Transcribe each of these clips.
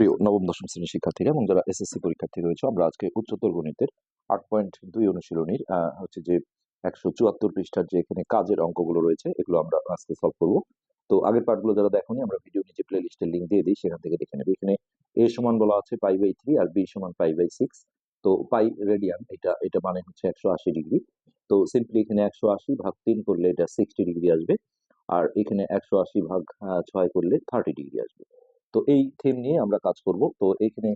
প্রিয় নবম, দশম শ্রেণির শিক্ষার্থীরা এবং যারা এসএসসি পরীক্ষার্থী রয়েছে, আমরা আজকে উচ্চতর গণিতের আট পয়েন্ট দুই অনুশীলনীর হচ্ছে যে একশো চুয়াত্তর পৃষ্ঠার যে এখানে কাজের অঙ্কগুলো রয়েছে, এগুলো আমরা আজকে সলভ করব। তো আগের পার্টগুলো যারা দেখোনি, আমরা ভিডিও নিচে প্লে লিস্টের লিঙ্ক দিয়ে দিই, সেখান থেকে দেখে নেবে। এখানে এ সমান বলা আছে পাই বাই থ্রি আর বি সমান পাই বাই সিক্স তো পাই রেডিয়ান এটা এটা মানে হচ্ছে একশো আশি ডিগ্রি। তো সিম্পলি এখানে একশো আশি ভাগ তিন করলে এটা সিক্সটি ডিগ্রি আসবে। আর এখানে একশো আশি ভাগ ছয় করলে থার্টি ডিগ্রি আসবে। তো এই থিম নিয়ে আমরা কাজ করব। তো এখানে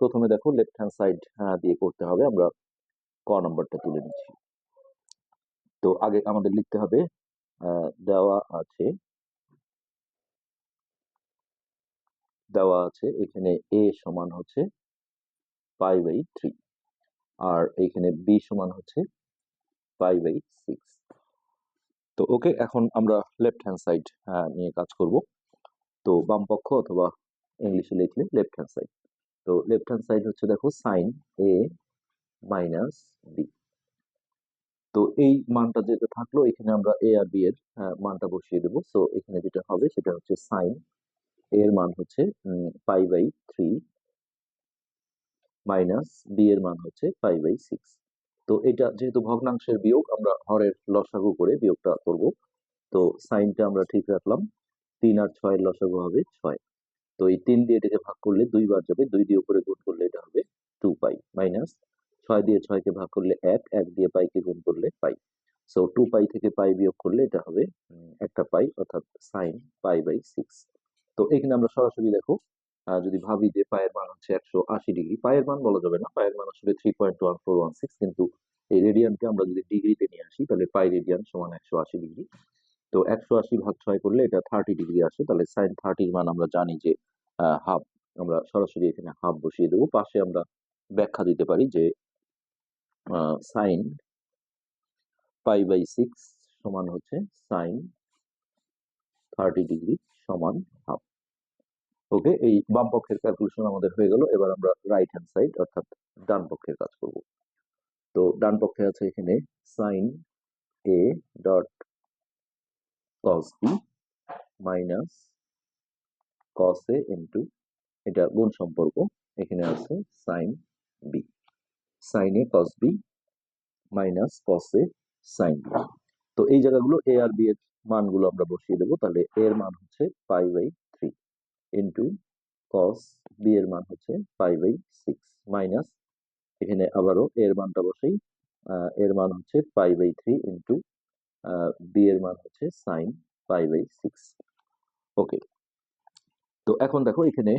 প্রথমে দেখো লেফট হ্যান্ড সাইড দিয়ে করতে হবে। আমরা ক নম্বরটা তুলে নিচ্ছি। তো আগে আমাদের লিখতে হবে দেওয়া আছে। দেওয়া আছে, এখানে এ সমান হচ্ছে পাই বাই থ্রি আর এখানে বি সমান হচ্ছে পাই বাই সিক্স তো ওকে, এখন আমরা লেফট হ্যান্ড সাইড নিয়ে কাজ করব। তো বাম পক্ষ অথবা ইংলিশে লিখলে লেফট হ্যান্ড সাইড তো লেফট হ্যান্ড সাইড হচ্ছে দেখো সাইন এ মাইনাস বি তো এই মানটা যেটা থাকল, এখানে আমরা এ আর বি এর মানটা বসিয়ে দেবো। সো এখানে যেটা হবে সেটা হচ্ছে সাইন এর মান হচ্ছে pi by three minus B এর মান হচ্ছে পাই বাই সিক্স তো এটা যেহেতু ভগ্নাংশের বিয়োগ, আমরা হরের লসাগু করে বিয়োগটা করব। তো সাইনটা আমরা ঠিক রাখলাম। তিন আর ছয়ের লসাগু হবে ছয়। তো এই তিন দিয়ে এটাকে ভাগ করলে দুইবার যাবে, দুই দিয়ে উপরে গুণ করলে এটা হবে টু পাই মাইনাস ছয় দিয়ে ছয়কে ভাগ করলে এক এক দিয়ে পাইকে গুণ করলে পাই। সো টু পাই থেকে পাই বিয়োগ করলে এটা হবে একটা পাই অর্থাৎ সাইন পাই বাই সিক্স তো এখানে আমরা সরাসরি দেখো যদি ভাবি যে পায়ের মান হচ্ছে একশো আশি ডিগ্রি পায়ের মান বলা যাবে না। পায়ের মান আসলে three point one four one six কিন্তু এই রেডিয়ানকে আমরা যদি ডিগ্রিতে নিয়ে আসি, তাহলে পাই রেডিয়ান সমান একশো আশি ডিগ্রি তো একশো আশি ভাগ ছয় করলে এটা থার্টি ডিগ্রি আসে। তাহলে সাইন থার্টির মান আমরা জানি যে হাফ আমরা সরাসরি এখানে হাফ বসিয়ে দেবো। পাশে আমরা ব্যাখ্যা দিতে পারি যে সাইন পাই বাই সিক্স সমান হচ্ছে সাইন থার্টি ডিগ্রি সমান হাফ ওকে এই বাম পক্ষের ক্যালকুলেশন আমাদের হয়ে গেল। এবার আমরা রাইট হ্যান্ড সাইড অর্থাৎ ডান পক্ষের কাজ করব। তো ডান পক্ষে আছে এখানে sine A dot cos B minus cos A into এটা গুণ সম্পর্ক, এখানে আছে sine B sine A cos B minus cos A sine B তো এই জায়গাগুলো এ আর বি এর মানগুলো আমরা বসিয়ে দেবো, তাহলে এ এর মান হচ্ছে pi by three into cos B এর মান হচ্ছে পাই বাই সিক্স মাইনাস এখানে আবারও এর মানটা বসেই এর মান হচ্ছে pi by three into B এর মান হচ্ছে sine pi by six okay তো এখন দেখো এখানে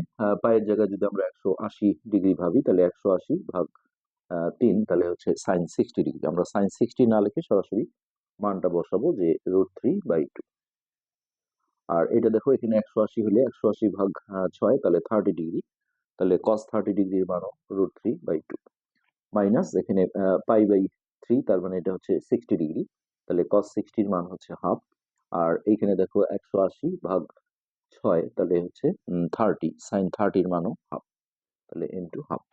পায়ের জায়গায় যদি আমরা একশো আশি ডিগ্রি ভাবি, তাহলে একশো আশি ভাগ তিন, তাহলে হচ্ছে সাইন সিক্সটি ডিগ্রি আমরা সাইন সিক্সটি না লিখে সরাসরি মানটা বসাবো যে রুট থ্রি বাই টু আর এটা দেখো এখানে একশো আশি হলে একশো আশি ভাগ ছয়, তাহলে থার্টি ডিগ্রি তাহলে কস থার্টি ডিগ্রির মানও root three by two minus এখানে পাই বাই থ্রি তার মানে এটা হচ্ছে সিক্সটি ডিগ্রি তাহলে কস সিক্সটির মান হচ্ছে হাফ আর এইখানে দেখো একশো আশি ভাগ ছয় তাহলে হচ্ছে থার্টি সাইন থার্টির মানও হাফ তাহলে ইন্টু হাফ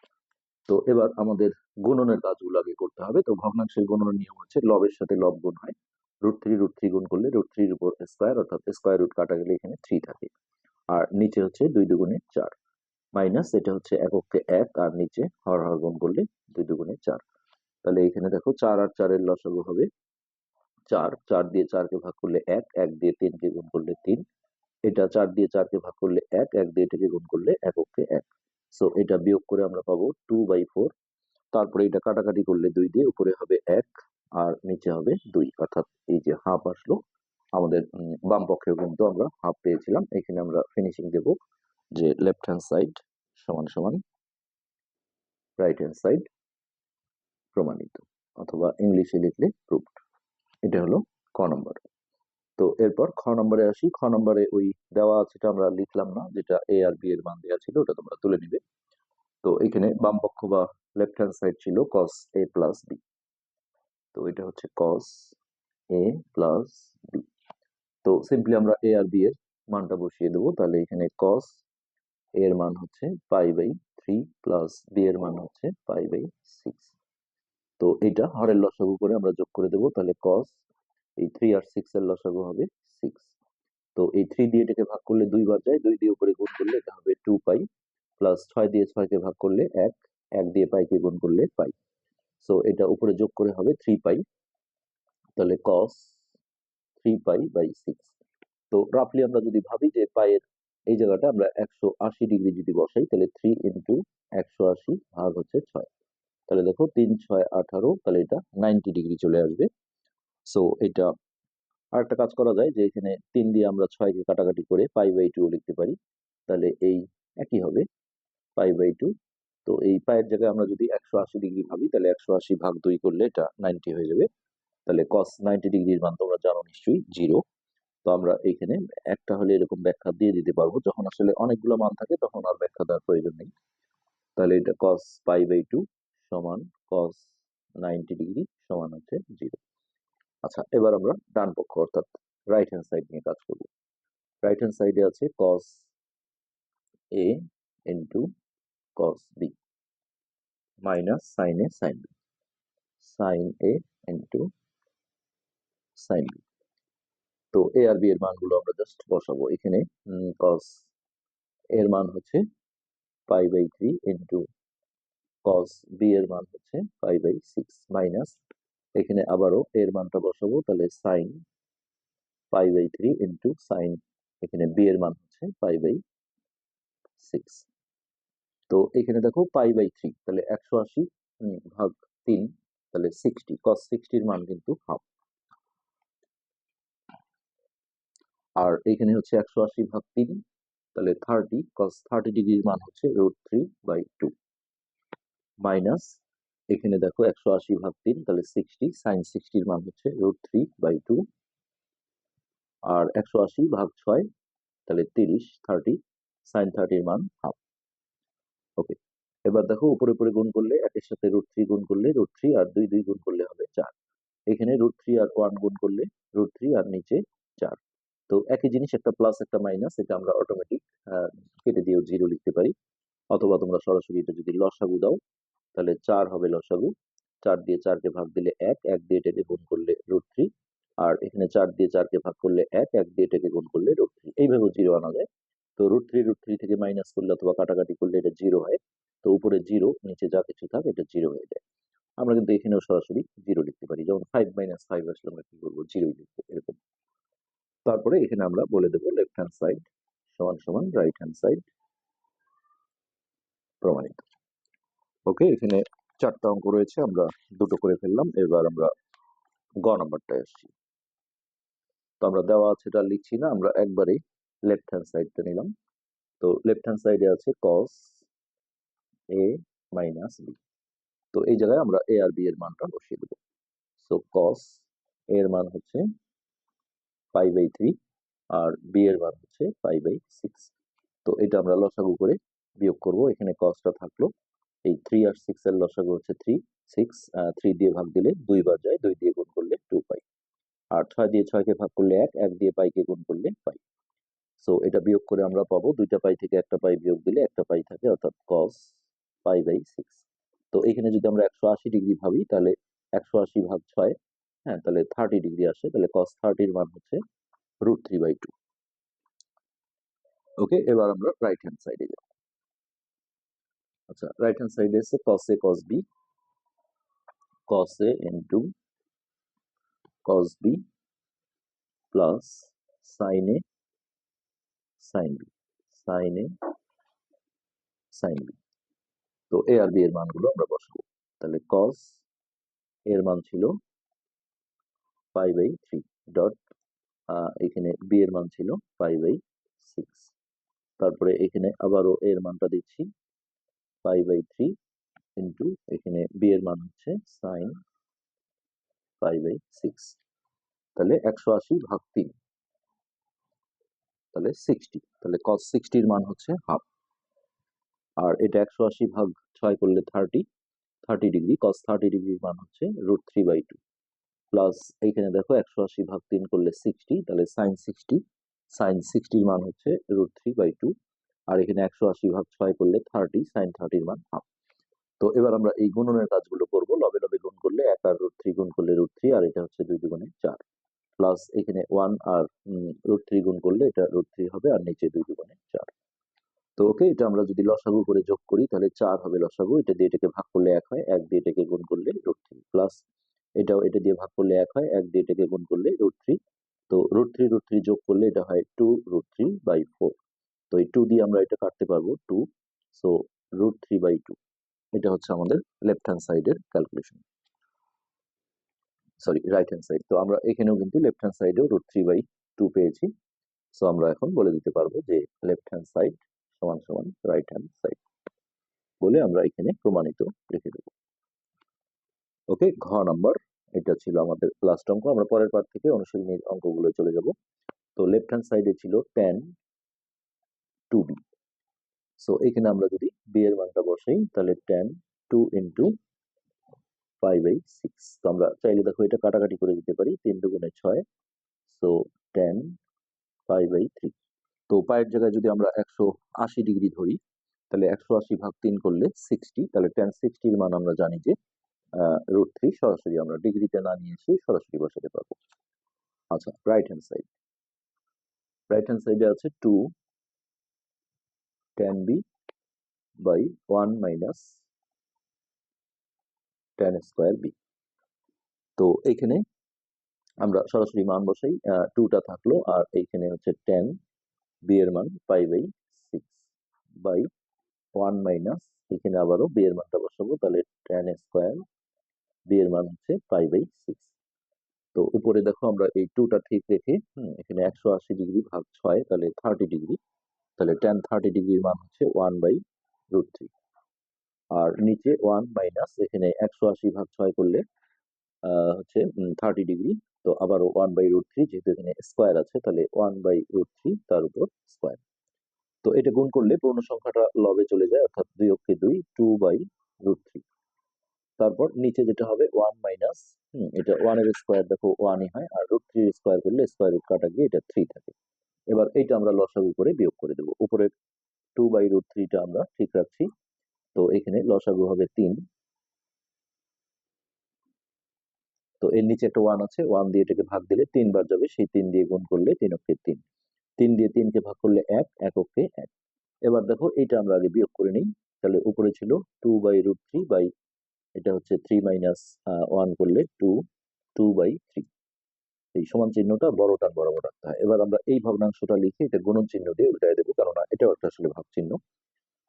তো এবার আমাদের গুণনের কাজগুলো আগে করতে হবে। তো ভগ্নাংশের গুণনের নিয়ম হচ্ছে লবের সাথে লব গুণ হয়। রুট থ্রি রুট থ্রি গুণ করলে রুট থ্রির উপর স্কোয়ার অর্থাৎ স্কোয়ার রুট কাটা গেলে এখানে থ্রি থাকে। আর নিচে হচ্ছে দুই দুগুণে চার। মাইনাস এটা হচ্ছে এককে এক, আর নিচে হর হর গুণ করলে দুই দুগুণে চার। তাহলে এখানে দেখো চার আর চারের লসাগু হবে চার চার দিয়ে চারকে ভাগ করলে এক এক দিয়ে তিনকে গুণ করলে তিন। এটা চার দিয়ে চারকে ভাগ করলে এক এক দিয়ে এটাকে গুণ করলে এককে এক। সো এটা বিয়োগ করে আমরা পাবো টু বাই ফোর তারপরে এটা কাটাকাটি করলে দুই দিয়ে উপরে হবে এক আর নিচে হবে দুই। অর্থাৎ এই যে হাফ আসলো, আমাদের বাম পক্ষেও কিন্তু আমরা হাফ পেয়েছিলাম। এখানে আমরা ফিনিশিং দেব যে লেফট হ্যান্ড সাইড সমান সমান রাইট হ্যান্ড সাইড প্রমাণিত, অথবা ইংলিশে লিখলে প্রুভড এটা হলো ক নম্বর। তো এরপর খ নম্বরে আসি। খ নম্বরে ওই দেওয়া আছে এটা আমরা লিখলাম না, যেটা এ আর বি এর মান দেওয়া ছিল, ওটা তোমরা তুলে নিবে। তো এখানে বাম পক্ষ বা লেফট হ্যান্ড সাইড ছিল কস এ প্লাস বি তো এটা হচ্ছে কস এ প্লাস বি তো সিম্পলি আমরা এ আর বি এর মানটা বসিয়ে দেবো। তাহলে এখানে কস এর মান হচ্ছে pi by three plus B এর মান হচ্ছে পাই বাই সিক্স তো এটা হরের লসাগু করে আমরা যোগ করে দেবো, তাহলে কস এই থ্রি আর সিক্স এর লসাগু হবে সিক্স তো এই থ্রি দিয়ে এটাকে ভাগ করলে দুইবার যায়, দুই দিয়ে উপরে গুণ করলে এটা হবে টু পাই প্লাস ছয় দিয়ে ছয়কে ভাগ করলে এক এক দিয়ে পাইকে গুণ করলে পাই। সো এটা উপরে যোগ করে হবে থ্রি পাই তাহলে cos three pi by six তো রাফলি আমরা যদি ভাবি যে পায়ের এই জায়গাটা আমরা একশো আশি ডিগ্রি যদি বসাই, তাহলে থ্রি ইন্টু একশো আশি ভাগ হচ্ছে ছয়। তাহলে দেখো তিন ছয় আঠারো, তাহলে এটা নাইনটি ডিগ্রি চলে আসবে। সো এটা আরেকটা কাজ করা যায় যে এখানে তিন দিয়ে আমরা ছয়কে কাটাকাটি করে পাই বাই টু লিখতে পারি। তাহলে এই একই হবে পাই বাই টু তো এই পায়ের জায়গায় আমরা যদি একশো আশি ডিগ্রি ভাবি, তাহলে একশো আশি ভাগ দুই করলে এটা নাইনটি হয়ে যাবে। তাহলে কস নাইনটি ডিগ্রির মান তোমরা জানো নিশ্চয়ই জিরো তো আমরা এইখানে একটা হলে এরকম ব্যাখ্যা দিয়ে দিতে পারব। যখন আসলে অনেকগুলো মান থাকে, তখন আর ব্যাখ্যা দেওয়ার প্রয়োজন নেই। তাহলে এটা কস পাই বাই টু সমান কস নাইনটি ডিগ্রি সমান হচ্ছে জিরো আচ্ছা এবার আমরা ডান পক্ষ অর্থাৎ রাইট হ্যান্ড সাইড নিয়ে কাজ করব। রাইট হ্যান্ড সাইডে আছে cos A into cos B minus sine A sine B sine A into sine B তো এ আর বি এর মানগুলো আমরা জাস্ট বসাবো। এখানে কস এর মান হচ্ছে pi by three into cos B এর মান হচ্ছে পাই বাই সিক্স মাইনাস এখানে আবারও এর মানটা বসাবো, তাহলে sine pi by three into sine এখানে বি এর মান হচ্ছে পাই বাই সিক্স তো এখানে দেখো পাই বাই থ্রি তাহলে একশো আশি ভাগ তিন, তাহলে সিক্সটি কস সিক্সটির মান কিন্তু হাফ আর এখানে হচ্ছে একশো আশি ভাগ তিন, তাহলে থার্টি কস থার্টি ডিগ্রির মান হচ্ছে root three by two minus এখানে দেখো একশো আশি ভাগ তিন, তাহলে সিক্সটি সাইন সিক্সটির মান হচ্ছে রুট থ্রি বাই টু আর একশো আশি ভাগ ছয়, তাহলে তিরিশ থার্টি সাইন থার্টির মান হাফ ওকে এবার দেখো উপরে উপরে গুণ করলে একের সাথে রুট থ্রি গুণ করলে রুট থ্রি আর দুই দুই গুণ করলে হবে চার। এখানে রুট থ্রি আর ওয়ান গুণ করলে রুট থ্রি আর নিচে চার। তো একই জিনিস, একটা প্লাস একটা মাইনাস এটা আমরা অটোমেটিক কেটে দিয়েও জিরো লিখতে পারি। অথবা তোমরা সরাসরি এটা যদি লসাগু দাও তাহলে চার হবে লসাগু চার দিয়ে চারকে ভাগ দিলে এক এক দিয়ে এটাকে গুণ করলে রুট থ্রি আর এখানে চার দিয়ে চারকে ভাগ করলে এক এক দিয়ে এটাকে গুণ করলে রুট থ্রি এইভাবে জিরো আনা যায়। তো রুট থ্রি রুট থ্রি থেকে মাইনাস করলে অথবা কাটাকাটি করলে এটা জিরো হয়। তো উপরে জিরো নিচে যা কিছু থাকে এটা জিরো হয়ে যায়। আমরা কিন্তু এখানেও সরাসরি জিরো লিখতে পারি। যেমন ফাইভ মাইনাস ফাইভ আসলে আমরা কি করব? জিরোই লিখব, এরকম। তারপরে এখানে আমরা বলে দেবো লেফট হ্যান্ড সাইড সমান সমান রাইট হ্যান্ড সাইড প্রমাণিত। ওকে, এখানে চারটা অঙ্ক রয়েছে, আমরা দুটো করে ফেললাম, এবার আমরা গ নাম্বারটায় আসছি। তো আমরা দেওয়া আছে, এটা লিখছি না, আমরা একবারে লেফট হ্যান্ড সাইডটা নিলাম। তো লেফট হ্যান্ড সাইডে আছে কস এ মাইনাস বি তো এই জায়গায় আমরা এ আর বি এর মানটা বসিয়ে দেবো। সো কস এর মান হচ্ছে ফাইভ বাই থ্রি আর বি এর মান হচ্ছে ফাইভ বাই সিক্স তো এটা আমরা লসাগু করে বিয়োগ করব, এখানে কসটা থাকল এই থ্রি আর সিক্স এর লসাগু হচ্ছে থ্রি সিক্স থ্রি দিয়ে ভাগ দিলে দুইবার যায়, দুই দিয়ে গুণ করলে টু পাই। আর ছয় দিয়ে ছয়কে ভাগ করলে এক এক দিয়ে পাইকে গুণ করলে পাই। সো এটা বিয়োগ করে আমরা পাবো, দুইটা পাই থেকে একটা পাই বিয়োগ দিলে একটা পাই থাকে, অর্থাৎ কস পাই বাই সিক্স তো এখানে যদি আমরা একশো আশি ডিগ্রি ভাবি, তাহলে একশো আশি ভাগ ছয় হ্যাঁ তাহলে থার্টি ডিগ্রি আসে, তাহলে কস থার্টির মান হচ্ছে root three by two okay এবার আমরা রাইট হ্যান্ড সাইডে যাব। আচ্ছা রাইট হ্যান্ড সাইডে আছে cos A cos B cos A into cos B plus sine A sine B sine A sine B তো এ আর বি এর মানগুলো আমরা বসাবো। তাহলে কস এর মান ছিল ফাইভ বাই থ্রি ডট এখানে বি এর মান ছিল ফাইভ বাই সিক্স তারপরে এখানে আবারও এর মানটা দিচ্ছি ফাইভ বাই থ্রি ইন্টু এখানে বি এর মান হচ্ছে সাইন ফাইভ বাই সিক্স তাহলে একশো আশি ভাগ তিন, তাহলে সিক্সটি তাহলে কস সিক্সটির মান হচ্ছে হাফ আর এটা একশো আশি ভাগ ছয় করলে thirty thirty degree cos thirty ডিগ্রির মান হচ্ছে root three by two plus এইখানে দেখো একশো আশি ভাগ তিন করলে সিক্সটি তাহলে সাইন সিক্সটি সাইন সিক্সটির মান হচ্ছে রুট থ্রি বাই টু আর এখানে একশো আশি ভাগ ছয় করলে থার্টি সাইন থার্টির মান হাফ তো এবার আমরা এই গুণনের কাজগুলো করব। লবে লবে গুণ করলে এক আর রুট থ্রি গুণ করলে রুট থ্রি আর এটা হচ্ছে দুই দুগুণে চার। প্লাস এখানে ওয়ান আর রুট থ্রি গুণ করলে এটা রুট থ্রি হবে, আর নিচে দুই দুগুণে চার। তো ওকে, এটা আমরা যদি লসাগু করে যোগ করি, তাহলে চার হবে লসাগু। এটা দিয়ে এটাকে ভাগ করলে এক হয়, এক দিয়ে এটাকে গুণ করলে রুট থ্রি প্লাস এটাও এটা দিয়ে ভাগ করলে এক হয়, এক দিয়ে এটাকে গুণ করলে রুট থ্রি তো রুট থ্রি রুট থ্রি যোগ করলে এটা হয় two root three by four তো এই টু দিয়ে আমরা এটা কাটতে পারব two so root three by two এটা হচ্ছে আমাদের লেফট হ্যান্ড সাইডের calculation sorry right hand side তো আমরা এখানেও কিন্তু লেফট হ্যান্ড সাইডেও রুট থ্রি বাই টু পেয়েছি। সো আমরা এখন বলে দিতে পারব যে লেফট হ্যান্ড সাইড সমান সমান রাইট হ্যান্ড সাইড বলে আমরা এখানে প্রমাণিত রেখে দেব। ওকে ঘ নাম্বার এটা ছিল আমাদের লাস্ট অঙ্ক। আমরা পরের পার্ট থেকে অনুশীলনীর অঙ্কগুলো চলে যাব। তো লেফট হ্যান্ড সাইডে ছিল টেন টু বি সো এখানে আমরা যদি বি এর মানটা বসাই, তাহলে tan two into five by six তো আমরা চাইলে দেখো এটা কাটাকাটি করে দিতে পারি, তিন দুগুণে ছয়। So tan five by three তো পায়ের জায়গায় যদি আমরা একশো আশি ডিগ্রি ধরি, তাহলে একশো আশি ভাগ তিন করলে সিক্সটি তাহলে টেন সিক্সটির মান আমরা জানি যে রুট থ্রি সরাসরি আমরা ডিগ্রিতে না নিয়ে এসে সরাসরি বসাতে পারব। আচ্ছা right hand side right hand সাইডে আছে two tan B by one minus tan square B তো এইখানে আমরা সরাসরি মান বসাই টুটা থাকল, আর এইখানে হচ্ছে টেন বি এর মান pi by six by one minus এখানে আবারও বি এর মানটা বসাবো, তাহলে টেন স্কোয়ার বি এর মান হচ্ছে পাই বাই সিক্স তো উপরে দেখো আমরা এই টুটা ঠিক রেখে এখানে একশো আশি ডিগ্রি ভাগ ছয়, তাহলে থার্টি ডিগ্রি তাহলে টেন থার্টি ডিগ্রির মান হচ্ছে ওয়ান বাই রুট থ্রি আর নিচে ওয়ান মাইনাস এখানে একশো আশি ভাগ ছয় করলে হচ্ছে থার্টি ডিগ্রি তো আবারও ওয়ান বাই রুট থ্রি যেহেতু এখানে স্কোয়ার আছে, তাহলে ওয়ান বাই রুট থ্রি তার উপর স্কোয়ার তো এটা গুণ করলে পূর্ণ সংখ্যাটা লবে চলে যায়, অর্থাৎ দুই অক্ষে দুই টু বাই রুট থ্রি তারপর নিচে যেটা হবে ওয়ান মাইনাস এটা ওয়ানের স্কোয়ার দেখো ওয়ানই হয়, আর রুট থ্রি স্কোয়ার করলে স্কোয়ার রুট কাটা গিয়ে এটা থ্রি থাকে। এবার এইটা আমরা লসাগু করে বিয়োগ করে দেবো। উপরে টু বাই রুট থ্রিটা আমরা ঠিক রাখছি। তো এখানে লসাগু হবে তিন। তো এর নিচে একটা ওয়ান আছে ওয়ান দিয়ে এটাকে ভাগ দিলে তিনবার যাবে। সেই তিন দিয়ে গুণ করলে তিন অক্ষে তিন। তিন দিয়ে তিনকে ভাগ করলে এক এক অক্ষে এক। এবার দেখো এটা আমরা আগে বিয়োগ করে নিই। তাহলে উপরে ছিল two by root three by এটা হচ্ছে থ্রি মাইনাস ওয়ান করলে টু টু বাই থ্রি এই সমান চিহ্নটা বড় টান বরাবর রাখতে হয়। এবার আমরা এই ভগ্নাংশটা লিখে এটা গুণন চিহ্ন দিয়ে উল্টায় দেবো, কেননা এটাও একটা আসলে ভাগ চিহ্ন।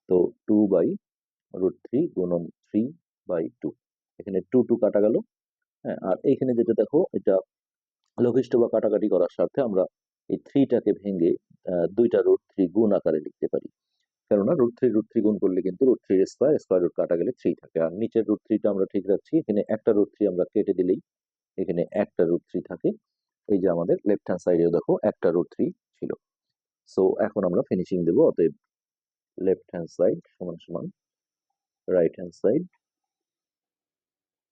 তো টু বাই রুট থ্রি গুণন থ্রি বাই টু এখানে টু টু কাটা গেল। হ্যাঁ আর এইখানে যেটা দেখো, এটা লঘিষ্ঠ বা কাটাকাটি করার স্বার্থে আমরা এই থ্রিটাকে ভেঙে দুইটা রুট থ্রি গুণ আকারে লিখতে পারি। কেননা রুট থ্রি রুট থ্রি গুণ করলে কিন্তু root three square square root কাটা গেলে থ্রি থাকে। আর নিচের রুট থ্রিটা আমরা ঠিক রাখছি, এখানে একটা রুট থ্রি আমরা কেটে দিলেই এখানে একটা রুট থ্রি থাকে। এই যে আমাদের লেফট হ্যান্ড সাইডেও দেখো একটা রুট থ্রি ছিল। সো এখন আমরা ফিনিশিং দেবো, অতএব লেফট হ্যান্ড সাইড সমান সমান রাইট হ্যান্ড সাইড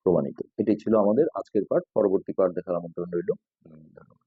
প্রমাণিত। এটাই ছিল আমাদের আজকের পার্ট পরবর্তী পার্ট দেখার আমন্ত্রণ রইল। ধন্যবাদ।